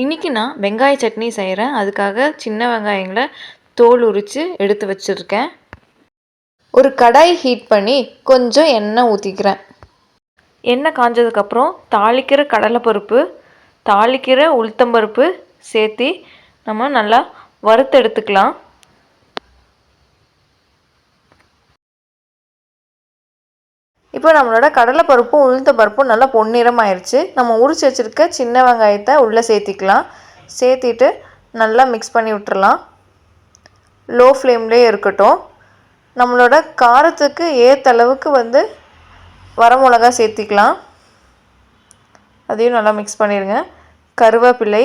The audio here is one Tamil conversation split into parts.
இன்றைக்கி நான் வெங்காய சட்னி செய்கிறேன் அதுக்காக சின்ன வெங்காயங்களை தோல் உரித்து எடுத்து வச்சுருக்கேன். ஒரு கடாய் ஹீட் பண்ணி கொஞ்சம் எண்ணெய் ஊற்றிக்கிறேன் எண்ணெய் காஞ்சதுக்கப்புறம் தாளிக்கிற கடலைப்பருப்பு தாளிக்கிற உளுத்தம்பருப்பு சேர்த்தி நம்ம நல்லா வறுத்து எடுத்துக்கலாம். இப்போ நம்மளோட கடலைப்பருப்பும் உளுந்த பருப்பும் நல்லா பொன்னிறம் ஆயிடுச்சு நம்ம உரிச்சு வச்சுருக்க சின்ன வெங்காயத்தை உள்ளே சேர்த்திக்கலாம். சேர்த்திட்டு நல்லா மிக்ஸ் பண்ணி விட்டுறலாம். லோ ஃப்ளேம்லேயே இருக்கட்டும். நம்மளோட காரத்துக்கு ஏற்ற அளவுக்கு வந்து வரமிளகா சேர்த்திக்கலாம். அதையும் நல்லா மிக்ஸ் பண்ணிடுங்க கருவேப்பிலை.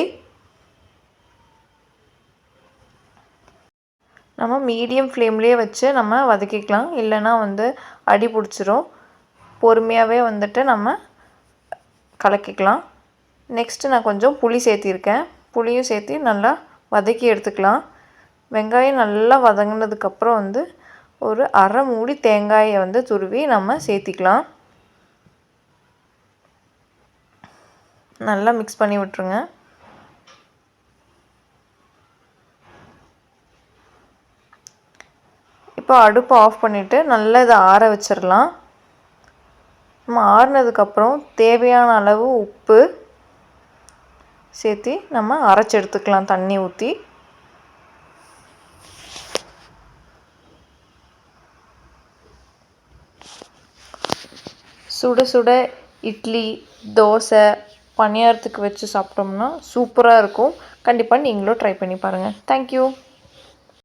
நம்ம மீடியம் ஃப்ளேம்லேயே வச்சு நம்ம வதக்கிக்கலாம். இல்லைன்னா வந்து அடி பிடிச்சிரும். பொறுமையாகவே வந்துட்டு நம்ம கலக்கிக்கலாம். நெக்ஸ்ட்டு நான் கொஞ்சம் புளி சேர்த்திருக்கேன். புளியும் சேர்த்து நல்லா வதக்கி எடுத்துக்கலாம். வெங்காயம் நல்லா வதங்கினதுக்கப்புறம் வந்து ஒரு அரை மூடி தேங்காயை வந்து துருவி நம்ம சேர்த்திக்கலாம். நல்லா மிக்ஸ் பண்ணி விட்டுருங்க. இப்போ அடுப்பை ஆஃப் பண்ணிவிட்டு நல்லா இதை ஆற வச்சிடலாம். நம்ம ஆறுனதுக்கப்புறம் தேவையான அளவு உப்பு சேர்த்து நம்ம அரைச்சி எடுத்துக்கலாம் தண்ணி ஊற்றி சுட சுட இட்லி தோசை பணியாரத்துக்கு வச்சு சாப்பிட்டோம்னா சூப்பராக இருக்கும். கண்டிப்பாக நீங்களும் ட்ரை பண்ணி பாருங்கள் தேங்க்யூ